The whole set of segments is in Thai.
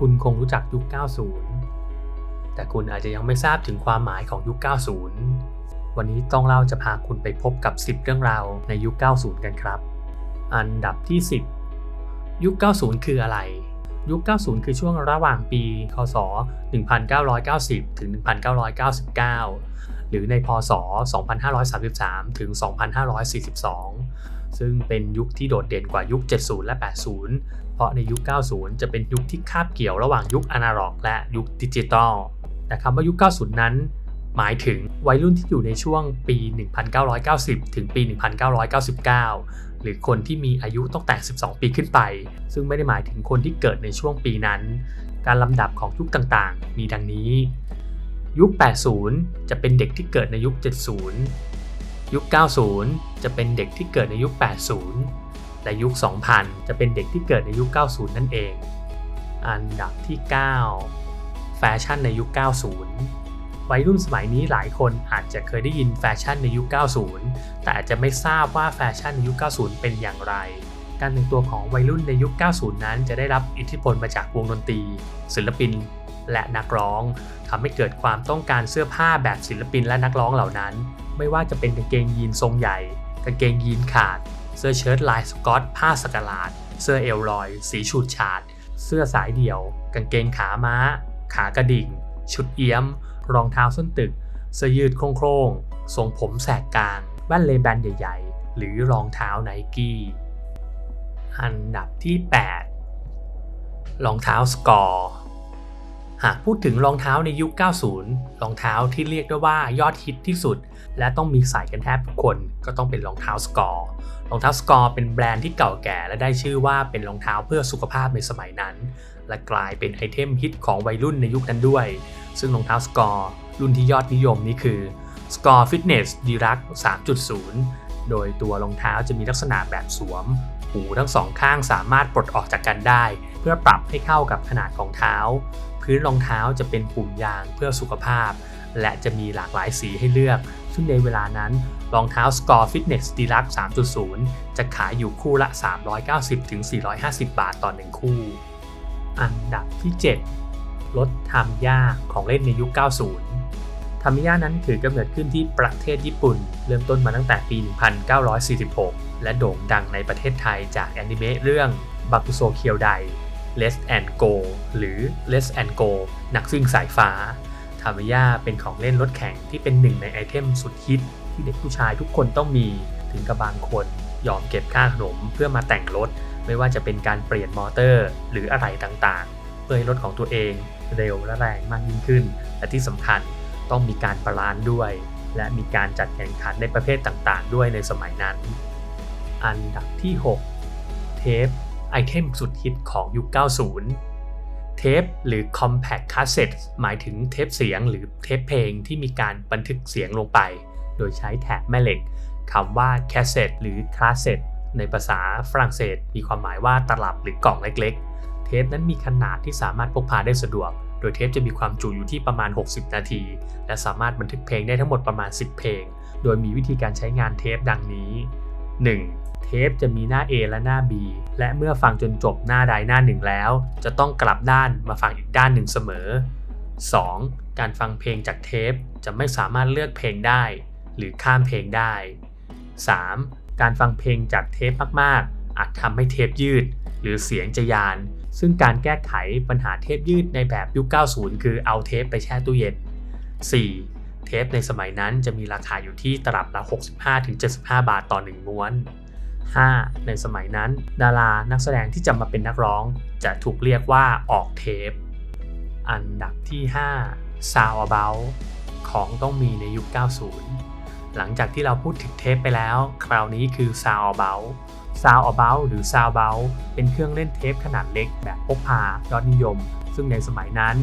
คุณคงรู้จักยุค 90 แต่คุณอาจจะยังไม่ทราบถึงความหมายของยุค 90 วันนี้ต้องเล่าจะพาคุณไปพบกับ 10 เรื่องราวในยุค 90 กันครับ อันดับที่ 10 ยุค 90 คืออะไร ยุค 90 คือช่วงระหว่างปี คศ 1990 ถึง 1999 หรือในพศ 2533 ถึง 2542 ซึ่งเป็นยุคที่โดดเด่นกว่ายุค 70 และ 80 พาะในยุค 90 จะเป็นยุคที่คาบเกี่ยวระหว่างยุคอนาล็อก และยุคดิจิตอล แต่คำว่ายุค 90 นั้น หมายถึงวัยรุ่นที่อยู่ในช่วงปี 1990 ถึงปี 1999 หรือคนที่มีอายุตั้งแต่ 12 ปีขึ้นไป ซึ่งไม่ได้หมายถึงคนที่เกิดในช่วงปีนั้น การลำดับของยุคต่างๆ มีดังนี้ ยุค 80 จะเป็นเด็กที่เกิดในยุค 70 ยุค 90 จะเป็นเด็กที่เกิดในยุค 80 และยุค 2000 จะเป็นเด็กที่เกิดในยุค 90 นั่นเอง อันดับที่ 9 แฟชั่นในยุค 90 วัยรุ่นสมัยนี้หลายคนอาจจะเคยได้ยินแฟชั่นในยุค 90 แต่อาจจะไม่ทราบว่าแฟชั่นในยุค 90 เป็นอย่างไร การแต่งตัวของวัยรุ่นในยุค 90 นั้น จะได้รับอิทธิพลมาจากวงดนตรี ศิลปินและนักร้องทำให้เกิดความต้องการเสื้อผ้าแบบศิลปินและนักร้องเหล่านั้น ไม่ว่าจะเป็นกางเกงยีนทรงใหญ่กางเกงยีนขาด เสื้อเชิ้ตลายสกอตผ้าสกลาด เสื้อเอลลอย สีฉูดฉาด เสื้อสายเดี่ยว กางเกงขาม้า ขากระดิ่ง ชุดเอี้ยม รองเท้าส้นตึก เสื้อยืดโคร่งๆ ทรงผมแสกกลางแว่นเลแบนใหญ่ๆ หรือรองเท้าไนกี้ อันดับที่ 8 รองเท้าสกอร์ หากพูดถึงรองเท้าในยุค 90 รองเท้าที่เรียกได้ว่ายอดฮิตที่สุด และต้องมีใส่กันแทบทุกคนก็ต้องเป็นรองเท้าสกอร์รองเท้าสกอร์เป็นแบรนด์ที่เก่าแก่และได้ชื่อว่าเป็นรองเท้าเพื่อสุขภาพในสมัยนั้น และกลายเป็นไอเทมฮิตของวัยรุ่นในยุคนั้นด้วย ซึ่งรองเท้าสกอร์รุ่นที่ยอดนิยมนี้คือ Score Fitness Direct 3.0 โดยตัวรองเท้าจะมีลักษณะแบบสวม หูทั้งสองข้างสามารถปลดออกจากกันได้ เพื่อปรับให้เข้ากับขนาดของเท้า พื้นรองเท้าจะเป็นปุ่มยางเพื่อสุขภาพ และจะมีหลากหลายสีให้เลือก ซึ่งในเวลานั้นรองเท้า Score Fitness Deluxe 3.0 จะขายอยู่คู่ละ 390-450 บาทต่อ 1 คู่ อันดับที่ 7 รถทำย่าของเล่นในยุค 90 ทามิยะนั้นถือกำเนิดขึ้นที่ประเทศญี่ปุ่น เริ่มต้นมาตั้งแต่ปี 1946 และโด่งดังในประเทศไทยจากแอนิเมะเรื่องบาคุโซเคียวได Let's and Go หรือ Let's and Go นักซิ่งสายฟ้าทามิยะเป็นของเล่นรถแข่งที่เป็นหนึ่งในไอเทมสุดฮิต ที่เด็กผู้ชายทุกคนต้องมีถึงกับบางคนยอมเก็บค่าขนมเพื่อมาแต่งรถ ไม่ว่าจะเป็นการเปลี่ยนมอเตอร์ หรืออะไรต่างๆ เพื่อให้รถของตัวเองเร็วและแรงมากยิ่งขึ้น และที่สำคัญต้องมีการบาลานซ์ด้วย และมีการจัดแข่งขันในประเภทต่างๆ ด้วยในสมัยนั้น อันดับที่ 6 เทป ไอเทมสุดฮิตของยุค 90 เทปหรือ Compact Cassette หมายถึงเทปเสียงหรือเทปเพลงที่มีการบันทึกเสียงลงไป โดยใช้แถบแม่เหล็กคำว่า cassette หรือ cassette ในภาษาฝรั่งเศส มีความหมายว่าตลับหรือกล่องเล็กๆ เทปนั้นมีขนาดที่สามารถพกพาได้สะดวก โดยเทปจะมีความจุอยู่ที่ประมาณ 60 นาที และสามารถบันทึกเพลงได้ทั้งหมดประมาณ 10 เพลง โดยมีวิธีการใช้งานเทปดังนี้ 1. เทปจะมีหน้า A และหน้า B และเมื่อฟังจนจบหน้าใดหน้าหนึ่งแล้ว จะต้องกลับด้านมาฟังอีกด้านหนึ่งเสมอ 2. การฟังเพลงจากเทปจะไม่สามารถเลือกเพลงได้ หรือข้ามเพลงได้ 3. การฟังเพลงจากเทปมากๆ อาจทำให้เทปยืด หรือเสียงจะยาน ซึ่งการแก้ไขปัญหาเทปยืดในแบบยุค 90 คือเอาเทปไปแช่ตู้เย็น 4. เทปในสมัยนั้นจะมีราคาอยู่ที่ตลับละ 65-75 บาทต่อ 1 ม้วน 5. ในสมัยนั้น ดารานักแสดงที่จะมาเป็นนักร้อง จะถูกเรียกว่าออกเทป อันดับที่ 5 Sound About ของต้องมีในยุค 90 หลังจากที่เราพูดถึงเทปไปแล้ว คราวนี้คือ Sound About Sound About หรือ Sound About เป็นเครื่องเล่นเทปขนาดเล็กแบบพกพายอดนิยม ซึ่งในสมัยนั้น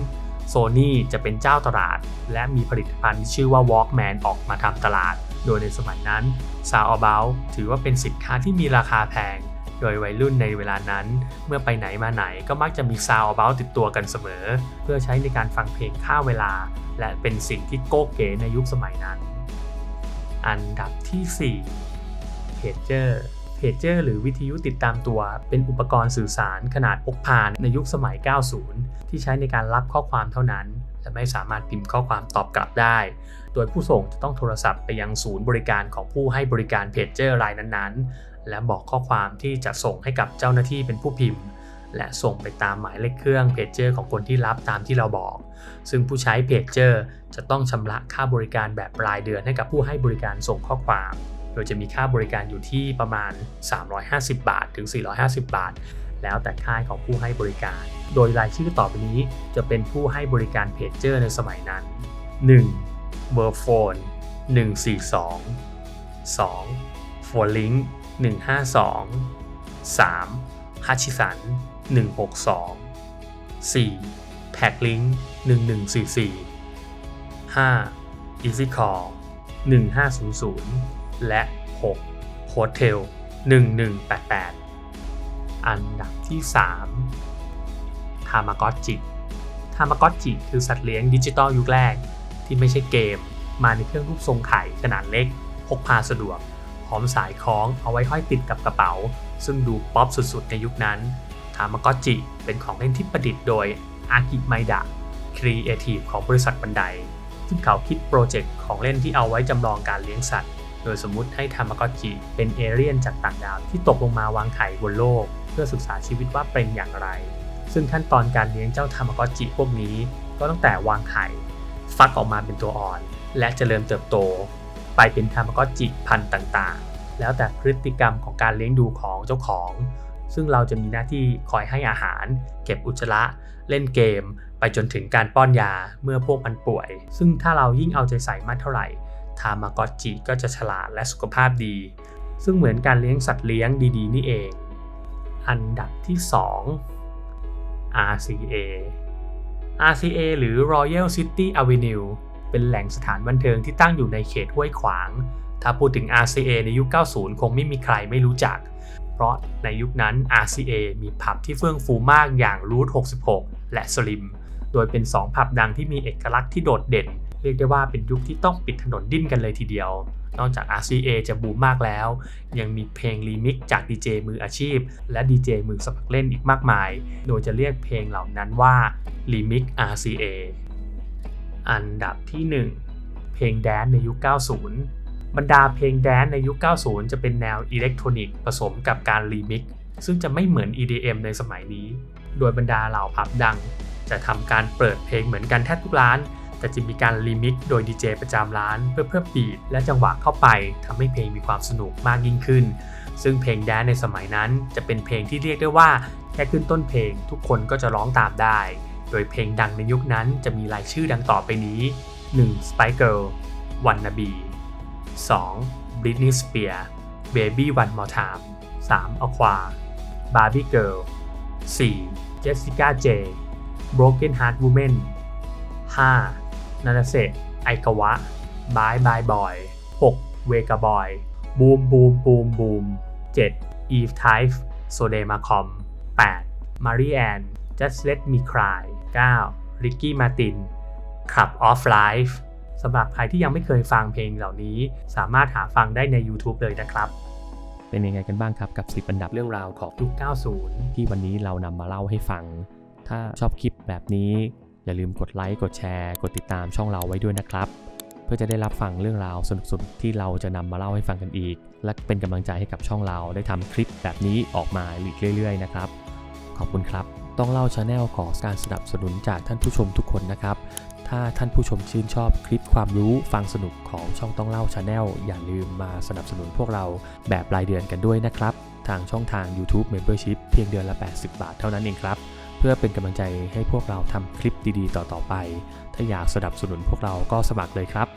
Sony จะเป็นเจ้าตลาด และมีผลิตภัณฑ์ที่ชื่อว่า Walkman ออกมาทำตลาด โดยในสมัยนั้น Sound About ถือว่าเป็นสินค้าที่มีราคาแพง โดยวัยรุ่นในเวลานั้น เมื่อไปไหนมาไหนก็มักจะมี Sound About ติดตัวกันเสมอ เพื่อใช้ในการฟังเพลงค่าเวลา และเป็นสิ่งที่โก้เก๋ในยุคสมัยนั้น อันดับที่4 Pager เพจเจอร์หรือวิทยุติดตามตัว เป็นอุปกรณ์สื่อสารขนาดพกพาในยุคสมัย 90 ที่ใช้ในการรับข้อความเท่านั้น และไม่สามารถพิมพ์ข้อความตอบกลับได้ โดยผู้ส่งจะต้องโทรศัพท์ไปยังศูนย์บริการของผู้ให้บริการเพจเจอร์รายนั้นๆ และบอกข้อความที่จะส่งให้กับเจ้าหน้าที่เป็นผู้พิมพ์ และส่งไปตามหมายเลขเครื่องเพจเจอร์ของคนที่รับตามที่เราบอก ซึ่งผู้ใช้เพจเจอร์จะต้องชำระค่าบริการแบบรายเดือนให้กับผู้ให้บริการส่งข้อความโดยจะมีค่าบริการอยู่ที่ประมาณ 350 บาท ถึง 450 บาท แล้วแต่ค่ายของผู้ให้บริการ โดยรายชื่อต่อไปนี้จะเป็นผู้ให้บริการเพจเจอร์ในสมัยนั้น 1. เบอร์โฟน142 2. โฟลิง152 3. ฮัชิสัน162 4. แพ็กลิง1144 5. Easy Call 1500 และ 6. Hotel 1188 อันดับที่ 3 ทามากอจิทามากอจิคือสัตว์เลี้ยงดิจิตอลยุคแรก ที่ไม่ใช่เกม มาในเครื่องรูปทรงไข่ขนาดเล็ก พกพาสะดวกพร้อมสายคล้องเอาไว้ห้อยติดกับกระเป๋า ซึ่งดูป๊อปสุดๆในยุคนั้นทามากอจิเป็นของเล่นที่ประดิษฐ์โดยอากิไมดะครีเอทีฟของบริษัทบันได ซึ่งเขาคิดโปรเจกต์ของเล่นที่เอาไว้จำลองการเลี้ยงสัตว์ โดยสมมติให้ทามากอจิเป็นเอเลี่ยนจากต่างดาวที่ตกลงมาวางไข่บนโลก เพื่อศึกษาชีวิตว่าเป็นอย่างไร ซึ่งขั้นตอนการเลี้ยงเจ้าทามากอจิพวกนี้ ก็ตั้งแต่วางไข่ ฟักออกมาเป็นตัวอ่อน และเจริญเติบโต ไปเป็นทามากอจิพันธุ์ต่างๆ แล้วแต่พฤติกรรมของการเลี้ยงดูของเจ้าของ ซึ่งเราจะมีหน้าที่คอยให้อาหาร เก็บอุจจาระ เล่นเกม ไปจนถึงการป้อนยาเมื่อพวกมันป่วย ซึ่งถ้าเรายิ่งเอาใจใส่มากเท่าไหร่ทามากอจิก็จะฉลาดและสุขภาพดี ซึ่งเหมือนการเลี้ยงสัตว์เลี้ยงดีๆ นี่เอง อันดับที่ 2 RCA RCA หรือ Royal City Avenue เป็นแหล่งสถานบันเทิงที่ตั้งอยู่ในเขตห้วยขวาง ถ้าพูดถึง RCA ในยุค 90 คงไม่มีใครไม่รู้จัก เพราะในยุคนั้น RCA มีผับที่เฟื่องฟูมากอย่าง Route 66 และ Slim โดยเป็น 2 ผับดังที่มีเอกลักษณ์ที่โดดเด่น เรียกได้ว่าเป็นยุคที่ต้องปิดถนนดิ้นกันเลยทีเดียว นอกจาก RCA จะบูมมากแล้ว ยังมีเพลงรีมิกจากดีเจมืออาชีพ และดีเจมือสมัครเล่นอีกมากมาย โดยจะเรียกเพลงเหล่านั้นว่า Remix RCA อันดับที่ 1 เพลงแดนในยุค 90 บรรดาเพลงแดนในยุค 90 จะเป็นแนวอิเล็กทรอนิกส์ผสมกับการรีมิกซึ่งจะไม่เหมือน EDM ในสมัยนี้ โดยบรรดาเหล่าผับดัง จะทำการเปิดเพลงเหมือนกันแทบทุกร้าน แต่จะมีการรีมิกซ์โดยดีเจประจำร้านเพื่อเพิ่มบีทและจังหวะเข้าไปทำให้เพลงมีความสนุกมากยิ่งขึ้น ซึ่งเพลงแดนในสมัยนั้นจะเป็นเพลงที่เรียกได้ว่าแค่ขึ้นต้นเพลงทุกคนก็จะร้องตามได้ โดยเพลงดังในยุคนั้นจะมีรายชื่อดังต่อไปนี้ 1. Spice Girl Wannabe 2. Britney Spears Baby One More Time 3. Aqua Barbie Girl 4. Jessica J Broken Heart Woman 5. นานาเซไอกาวะ Bye Bye Boy 6. Vega Boy Boom Boom Boom Boom 7. Eve Type Sodema Com 8. Marianne Just Let Me Cry 9. Ricky Martin Club of Life สำหรับใครที่ยังไม่เคยฟังเพลงเหล่านี้ สามารถหาฟังได้ใน YouTube เลยนะครับ เป็นยังไงกันบ้างครับกับ 10 อันดับเรื่องราวของยุค 90 ที่วันนี้เรานำมาเล่าให้ฟัง ถ้าชอบคลิปแบบนี้ อย่าลืมกดไลค์กดแชร์ กดติดตามช่องเราไว้ด้วยนะครับ เพื่อจะได้รับฟังเรื่องราวสนุกๆที่เราจะนำมาเล่าให้ฟังกันอีก และเป็นกำลังใจให้กับช่องเราได้ทำคลิปแบบนี้ออกมาอีกเรื่อยๆนะครับ ขอบคุณครับ ต้องเล่าชาแนลขอการสนับสนุนจากท่านผู้ชมทุกคนนะครับ ถ้าท่านผู้ชมชื่นชอบคลิปความรู้ฟังสนุกของช่องต้องเล่าชาแนลอย่าลืมมาสนับสนุนพวกเราแบบรายเดือนกันด้วยนะครับ ทางช่องทาง YouTube Membership เพียงเดือนละ 80 บาทเท่านั้นเองครับ เพื่อเป็นกำลังใจให้พวกเราทำคลิปดีๆ ต่อๆไป ถ้าอยากสนับสนุนพวกเราก็สมัครเลยครับ